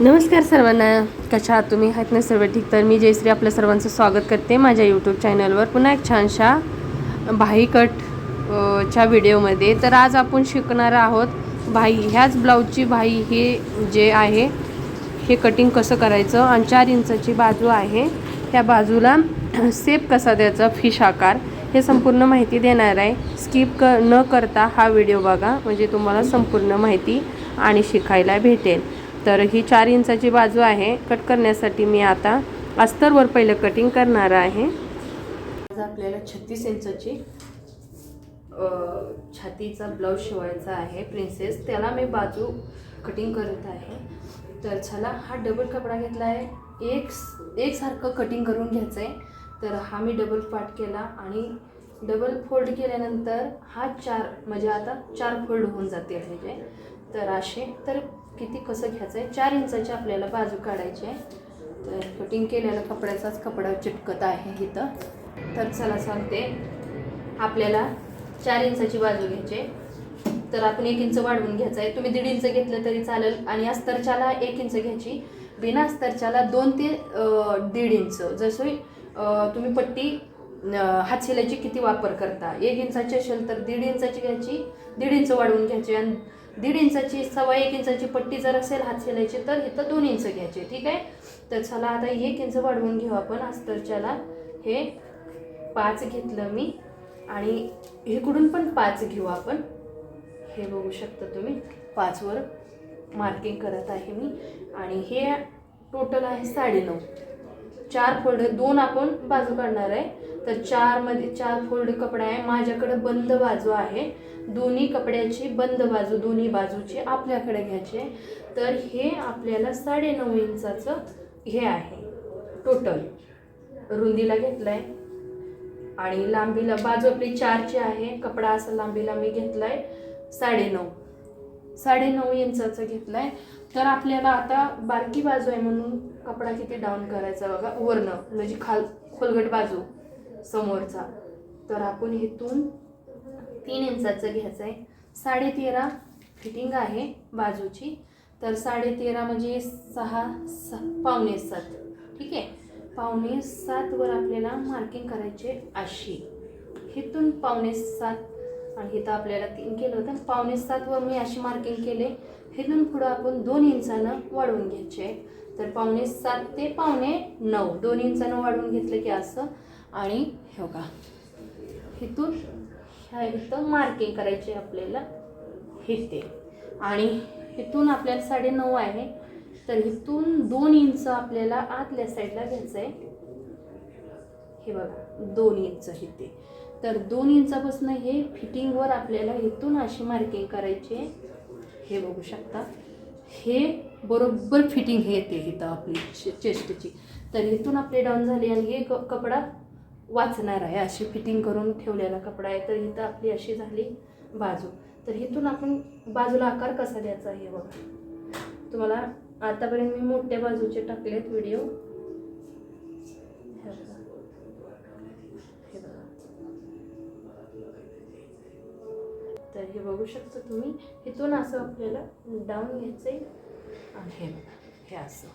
नमस्कार सर्वांना. कशा आहात तुम्ही? आहेत ना सर्व ठीक? तर मी जयश्री आपल्या सर्वांचं स्वागत करते माझ्या यूट्यूब चॅनलवर पुन्हा एक छानशा भाई कट च्या व्हिडिओमध्ये. तर आज आपण शिकणार आहोत भाई. ह्याच ब्लाऊजची भाई हे जे आहे हे कटिंग कसं करायचं आणि चार इंचाची बाजू आहे. त्या बाजूला सेप कसा द्यायचा फिश आकार हे संपूर्ण माहिती देणार आहे. स्किप क न करता हा व्हिडिओ बघा. म्हणजे तुम्हाला संपूर्ण माहिती आणि शिकायला भेटेल. तर ही चार इंचाची बाजू आहे. कट करण्यासाठी मी आता अस्तरवर पहिलं कटिंग करणार आहे. आज आपल्याला छत्तीस इंचाची छातीचा ब्लाऊज शिवायचा आहे प्रिन्सेस त्याला मी बाजू कटिंग करत आहे. तर चला हा डबल कपडा घेतला आहे एक एकसारखं कटिंग करून घ्यायचं आहे तर हा मी डबल पार्ट केला आणि डबल फोल्ड केल्यानंतर हा चार म्हणजे आता चार फोल्ड होऊन जाते ह्याचे तर असे तर किती कसं घ्यायचं आहे चार इंचाची आपल्याला बाजू काढायची आहे. तर कटिंग केलेला कपड्याचाच कपडा चिटकत आहे इथं. तर चला सांगते. आपल्याला चार इंचाची बाजू घ्यायची तर आपण एक इंच वाढवून घ्यायचं आहे. तुम्ही दीड इंच घेतलं तरी चालेल. आणि अस्तरच्याला एक इंच घ्यायची. बिना अस्तरच्याला दोन ते दीड इंच. जसं तुम्ही पट्टी हातशिल्याची किती वापर करता. एक इंचाची असेल तर दीड इंचाची घ्यायची. दीड इंच वाढवून घ्यायची. आणि दीड इंचाची सव्वा एक इंचाची पट्टी जर असेल हात शिलायची तर इथं दोन इंच घ्यायचे ठीक आहे? तर चला आता एक इंच वाढवून घेऊ आपण. अस्तरच्याला हे पाच घेतलं मी. आणि इकडून पण पाच घेऊ आपण. हे बघू शकता तुम्ही. पाचवर मार्किंग करत आहे मी. आणि हे टोटल आहे साडेनऊ. चार फोल्ड दोन आपण बाजू काढणार आहे. तर चारमध्ये चार फोल्ड कपडा आहे. माझ्याकडे बंद बाजू आहे. दोन्ही कपड्याची बंद बाजू दोन्ही बाजूची आपल्याकडे घ्यायची आहे. तर हे आपल्याला साडेनऊ इंचाचं हे आहे. टोटल रुंदीला घेतलं आहे आणि लांबीला बाजू आपली चारची आहे. कपडा असा लांबीला मी घेतलाय. साडेनऊ. साडेनऊ घेतलं घेतलाय. तर आपल्याला आता बारकी बाजू आहे म्हणून कपडा किती डाऊन करायचा बघा. वरनं. म्हणजे खाल खोलगट बाजू. समोरचा. तर आपण इथून तीन इंचाचं घ्यायचं आहे साडेतेरा फिटिंग आहे बाजूची. तर साडेतेरा म्हणजे सहा स पावणे सात. ठीक आहे? पावणे सातवर आपल्याला मार्किंग करायचे अशी. हिथून पावणे सात आणि इथं आपल्याला तीन केलं होतं. पावणे सातवर मी अशी मार्किंग केले. हिथून पुढं आपण दोन इंचानं वाढवून घ्यायचे. तर पावणे सात ते पावणे नऊ. दोन इंचानं वाढवून घेतलं की असं. आणि हे बघा. इथून ह्या इथं मार्किंग करायची आपल्याला. इथे आणि इथून आपल्याला साडे नऊ आहे. तर इथून दोन इंच आपल्याला आतल्या साईडला घ्यायचं आहे हे बघा दोन इंच इथे तर दोन इंचापासून हे फिटिंगवर आपल्याला इथून अशी मार्किंग करायची आहे. हे बघू शकता. हे बरोबर फिटिंग हे येते इथं आपली चे- चेस्टची तर इथून आपले डाऊन झाले आणि हे क- कपडा वाचणार आहे अशी फिटिंग करून ठेवलेला कपडा आहे. तर इथं आपली अशी झाली बाजू. तर इथून आपण बाजूला आकार कसा द्यायचा हे बघा. तुम्हाला आतापर्यंत मी मोठ्या बाजूचे टाकलेत व्हिडिओ. हे बघा. तर हे बघू शकता तुम्ही इथून असं आपल्याला डाऊन घ्यायचंय. आणि हे बघा हे असं.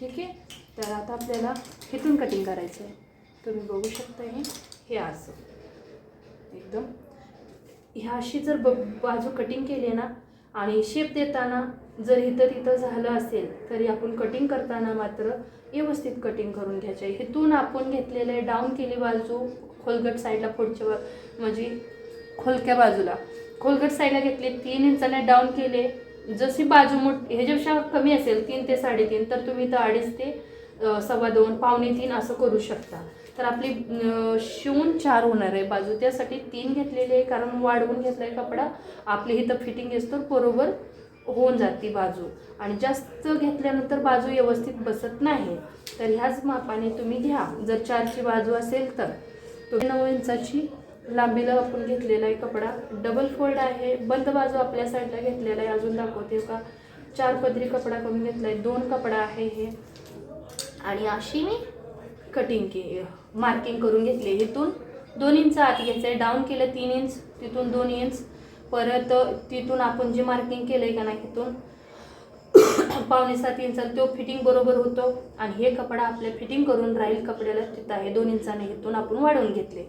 ठीक आहे? तर आता आपल्याला इथून कटिंग करायचं आहे तुम्ही बघू शकता हे. हे असं. एकदम. ह्या अशी जर ब बाजू कटिंग केली ना आणि शेप देताना जर इथं तिथं झालं असेल तरी आपण कटिंग करताना मात्र व्यवस्थित कटिंग करून घ्यायचं आहे. इथून आपण घेतलेलं आहे डाऊन केली बाजू खोलगट साईडला पुढच्या बा म्हणजे खोलक्या बाजूला. खोलगट साईडला घेतले तीन इंचाने डाऊन केले. जशी बाजू मोठ ह्याच्यापेक्षा कमी असेल तीन ते साडेतीन तर तुम्ही तर अडीच ते सव्वा दोन पावणे तीन असं करू शकता. तर आपली शिवून चार होणार आहे बाजू. त्यासाठी तीन घेतलेली आहे कारण वाढवून घेतला आहे कपडा. आपली इथं फिटिंग असतो बरोबर होऊन जाते बाजू. आणि जास्त घेतल्यानंतर बाजू व्यवस्थित बसत नाही. तर ह्याच मापाने तुम्ही घ्या. जर चारची बाजू असेल तर. तुम्ही नऊ इंचाची लांबीला आपण घेतलेला आहे कपडा. डबल फोल्ड आहे. बंद बाजू आपल्या साईडला घेतलेला आहे. अजून दाखवते का? चार पदरी कपडा कमी घेतला आहे दोन कपडा आहे हे. आणि अशी मी कटिंग के मार्किंग करून घेतली. इथून दोन इंच आत घ्यायचं आहे डाऊन केलं तीन इंच तिथून दोन इंच परत तिथून आपण जे मार्किंग केलं आहे का नाही तिथून पावणे सात इंचाला तो फिटिंग बरोबर होतो. आणि हे कपडा आपल्या फिटिंग करून राहील कपड्याला तिथं आहे दोन इंचाने. इथून आपण वाढवून घेतले.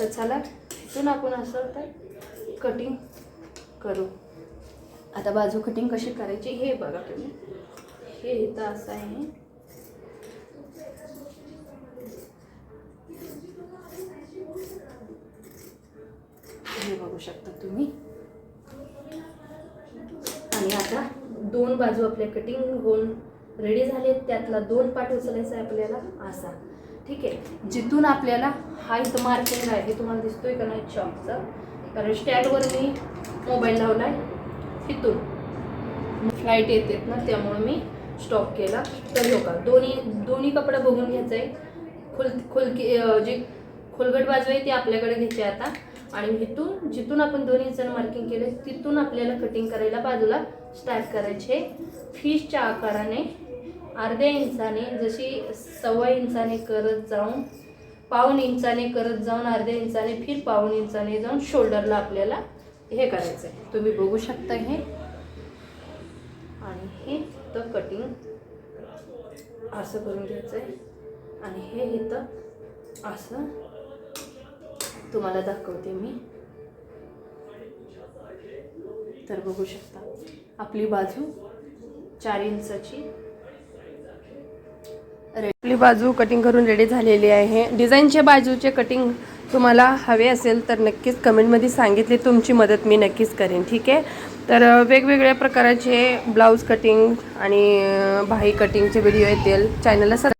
तर चला इथून आपण असं तर कटिंग करू. आता बाजू कटिंग कशी करायची हे बघा तुम्ही. हे इथं असं आहे. शकता तुम्ही. आणि आता दोन बाजू आपल्या कटिंग होऊन रेडी झाले त्यातला दोन पाठ उचलायचा आहे आपल्याला असा. ठीक आहे? जिथून आपल्याला हा इथं मार्किंग आहे हे तुम्हाला दिसतोय का नाही चॉकचा कारण स्टँडवर मी मोबाईल लावला आहे तिथून फ्लाईट येतात ना त्यामुळे मी स्टॉप केला. तर हो का दोन्ही दोन्ही कपडा बघून घ्यायचा आहे खुल खुलकी जी खोलगट बाजू आहे ती आपल्याकडे घ्यायची आहे आता. आणि इथून जिथून आपण दोन इंचानं मार्किंग केले तिथून आपल्याला कटिंग करायला बाजूला स्टार्ट करायचे. फिशच्या आकाराने अर्ध्या इंचाने जशी सव्वा इंचाने करत जाऊन पाऊन इंचाने करत जाऊन अर्ध्या इंचाने फिर पाऊन इंचाने जाऊन शोल्डरला आपल्याला हे करायचं आहे तुम्ही बघू शकता हे. आणि हे तर कटिंग असं करून घ्यायचं आहे आणि हे इथं असं तुम्हाला दाखवते मी. तर बघू शकता आपली बाजू चार इंचाची. आपली बाजू कटिंग करून रेडी झालेली आहे. डिझाईनच्या बाजूचे कटिंग तुम्हाला हवे असेल तर नक्कीच कमेंटमध्ये सांगितले. तुमची मदत मी नक्कीच करेन ठीक आहे? तर वेगवेगळ्या प्रकाराचे ब्लाऊज कटिंग आणि भाई कटिंगचे व्हिडिओ येतील. चॅनलला